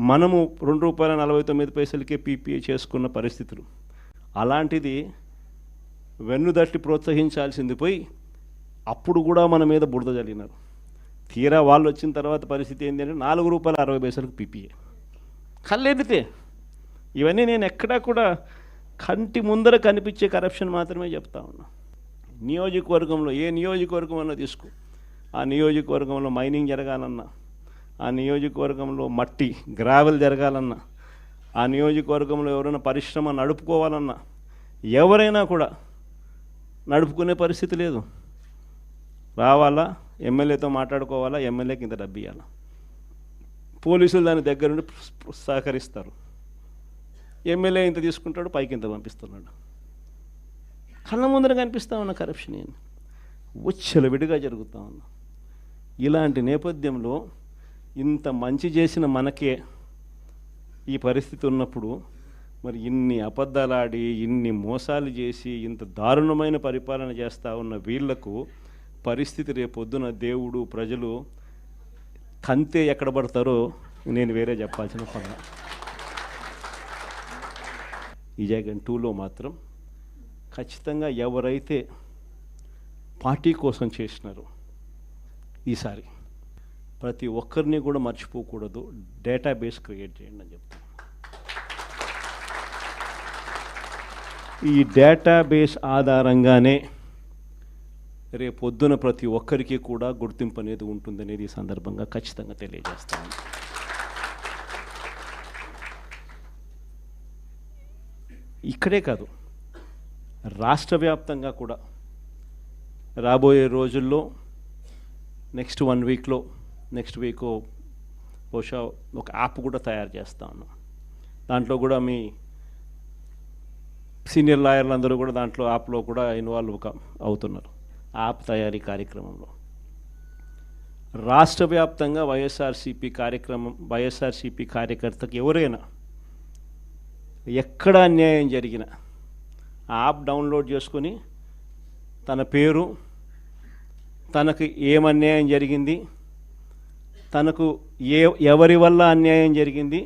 మనము రెండు రూపాయల నలభై తొమ్మిది పైసలకే పీపీఏ చేసుకున్న పరిస్థితులు. అలాంటిది వెన్నుదట్టి ప్రోత్సహించాల్సింది పోయి అప్పుడు కూడా మన మీద బురద జల్లినారు. తీరా వాళ్ళు వచ్చిన తర్వాత పరిస్థితి ఏంటంటే నాలుగు రూపాయల అరవై పైసలకు పీపీఏ. కళ్ళెదితే ఇవన్నీ నేను ఎక్కడా కూడా కంటి ముందర కనిపించే కరప్షన్ మాత్రమే చెప్తా ఉన్నా. నియోజకవర్గంలో ఏ నియోజకవర్గం అన్నా తీసుకో. ఆ నియోజకవర్గంలో మైనింగ్ జరగాలన్నా ఆ నియోజకవర్గంలో మట్టి గ్రావెల్ జరగాలన్నా ఆ నియోజకవర్గంలో ఎవరైనా పరిశ్రమ నడుపుకోవాలన్నా ఎవరైనా కూడా నడుపుకునే పరిస్థితి లేదు. రావాలా? ఎమ్మెల్యేతో మాట్లాడుకోవాలా? ఎమ్మెల్యేకి ఇంత డబ్బు ఇవ్వాలా పోలీసులు దాని దగ్గర నుండి సహకరిస్తారు. ఎమ్మెల్యే ఇంత తీసుకుంటాడు పైకి ఇంత పంపిస్తున్నాడు. కళ్ళ ముందర కనిపిస్తా ఉన్న కరప్షన్ ఏంది? విడిగా జరుగుతూ ఉన్నా. ఇలాంటి నేపథ్యంలో ఇంత మంచి చేసిన మనకే ఈ పరిస్థితి ఉన్నప్పుడు మరి ఇన్ని అబద్ధాలాడి ఇన్ని మోసాలు చేసి ఇంత దారుణమైన పరిపాలన చేస్తూ ఉన్న వీళ్ళకు పరిస్థితి రేపొద్దున దేవుడు ప్రజలు కంతే ఎక్కడ పడతారో నేను వేరే చెప్పాల్సిన పని. ఈ జగన్ టూలో మాత్రం ఖచ్చితంగా ఎవరైతే పార్టీ కోసం చేసినారో ఈసారి ప్రతి ఒక్కరిని కూడా మర్చిపోకూడదు. డేటాబేస్ క్రియేట్ చేయండి అని చెప్తాను ఈ డేటాబేస్ ఆధారంగానే రేపొద్దున ప్రతి ఒక్కరికి కూడా గుర్తింపు అనేది ఉంటుందనేది ఈ సందర్భంగా ఖచ్చితంగా తెలియజేస్తాను. ఇక్కడే కాదు రాష్ట్ర వ్యాప్తంగా కూడా రాబోయే రోజుల్లో నెక్స్ట్ వన్ వీక్లో నెక్స్ట్ వీక్ బహుశా ఒక యాప్ కూడా తయారు చేస్తా ఉన్నాం దాంట్లో కూడా మీ సీనియర్ లాయర్లు అందరూ కూడా దాంట్లో యాప్లో కూడా ఇన్వాల్వ్ అవుతున్నారు. యాప్ తయారీ కార్యక్రమంలో. రాష్ట్ర వ్యాప్తంగా వైఎస్ఆర్సీపీ కార్యక్రమం వైఎస్ఆర్సీపీ కార్యకర్తకు ఎవరైనా ఎక్కడ అన్యాయం జరిగినా యాప్ డౌన్లోడ్ చేసుకొని తన పేరు తనకు ఏం అన్యాయం జరిగింది తనకు ఏ ఎవరి వల్ల అన్యాయం జరిగింది?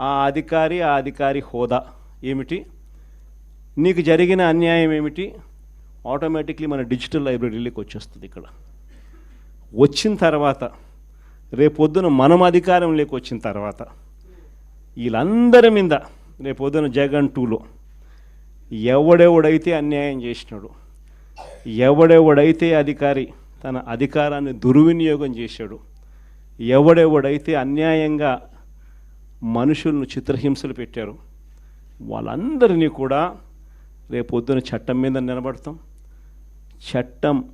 ఆ అధికారి ఆ అధికారి హోదా ఏమిటి? నీకు జరిగిన అన్యాయం ఏమిటి? ఆటోమేటిక్లీ మన డిజిటల్ లైబ్రరీలోకి వచ్చేస్తుంది ఇక్కడ. వచ్చిన తర్వాత రేపొద్దున మనం అధికారంలోకి వచ్చిన తర్వాత వీళ్ళందరి మీద రేపొద్దున జగన్ టూలో ఎవడెవడైతే అన్యాయం చేసినాడు ఎవడెవడైతే అధికారి తన అధికారాన్ని దుర్వినియోగం చేశాడు ఎవడెవడైతే అన్యాయంగా మనుషులను చిత్రహింసలు పెట్టారు వాళ్ళందరినీ కూడా రేపొద్దున చట్టం మీద నిలబడతాం. చట్టం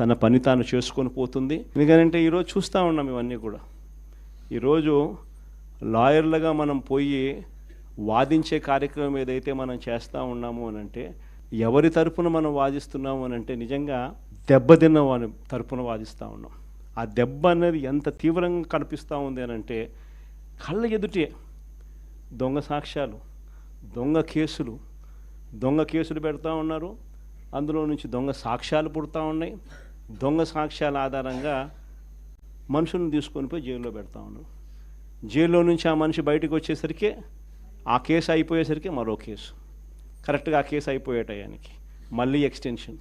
తన పని తాను చేసుకొని పోతుంది. ఎందుకంటే ఈరోజు చూస్తూ ఉన్నాం ఇవన్నీ కూడా. ఈరోజు లాయర్లుగా మనం పోయి వాదించే కార్యక్రమం ఏదైతే మనం చేస్తూ ఉన్నాము అని అంటే ఎవరి తరపున మనం వాదిస్తున్నాము అని అంటే నిజంగా దెబ్బతిన్న వాని తరపున వాదిస్తూ ఉన్నాం. ఆ దెబ్బ అనేది ఎంత తీవ్రంగా కనిపిస్తూ ఉంది అని అంటే కళ్ళ ఎదుటే దొంగ సాక్ష్యాలు దొంగ కేసులు దొంగ కేసులు పెడతా ఉన్నారు. అందులో నుంచి దొంగ సాక్ష్యాలు పుడతా ఉన్నాయి. దొంగ సాక్ష్యాల ఆధారంగా మనుషులను తీసుకొని పోయి జైల్లో పెడతా ఉన్నారు. జైల్లో నుంచి ఆ మనిషి బయటకు వచ్చేసరికి ఆ కేసు అయిపోయేసరికి మరో కేసు. కరెక్ట్గా ఆ కేసు అయిపోయే టయానికి మళ్ళీ ఎక్స్టెన్షన్.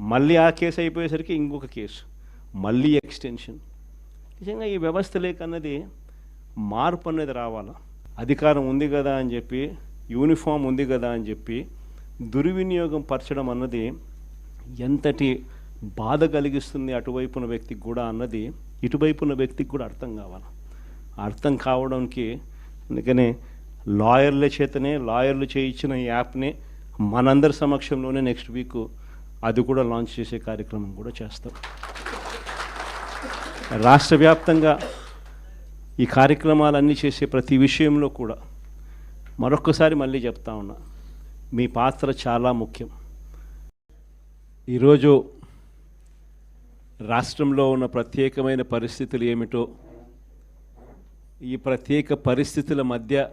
మళ్ళీ ఆ కేసు అయిపోయేసరికి ఇంకొక కేసు. మళ్ళీ ఎక్స్టెన్షన్ నిజంగా ఈ వ్యవస్థ లేకన్నది మార్పు అనేది రావాలా? అధికారం ఉంది కదా అని చెప్పి యూనిఫామ్ ఉంది కదా అని చెప్పి దుర్వినియోగం పరచడం అన్నది ఎంతటి బాధ కలిగిస్తుంది అటువైపున వ్యక్తికి కూడా అన్నది ఇటువైపున వ్యక్తికి కూడా అర్థం కావాలి? అర్థం కావడానికి అందుకనే లాయర్ల చేతనే లాయర్లు చేయించిన యాప్ని మనందరి సమక్షంలోనే నెక్స్ట్ వీక్ అది కూడా లాంచ్ చేసే కార్యక్రమం కూడా చేస్తాం. రాష్ట్ర వ్యాప్తంగా ఈ కార్యక్రమాలన్నీ చేసే ప్రతి విషయంలో కూడా మరొక్కసారి మళ్ళీ చెప్తా ఉన్నా మీ పాత్ర చాలా ముఖ్యం. ఈరోజు రాష్ట్రంలో ఉన్న ప్రత్యేకమైన పరిస్థితులు ఏమిటో ఈ ప్రత్యేక పరిస్థితుల మధ్య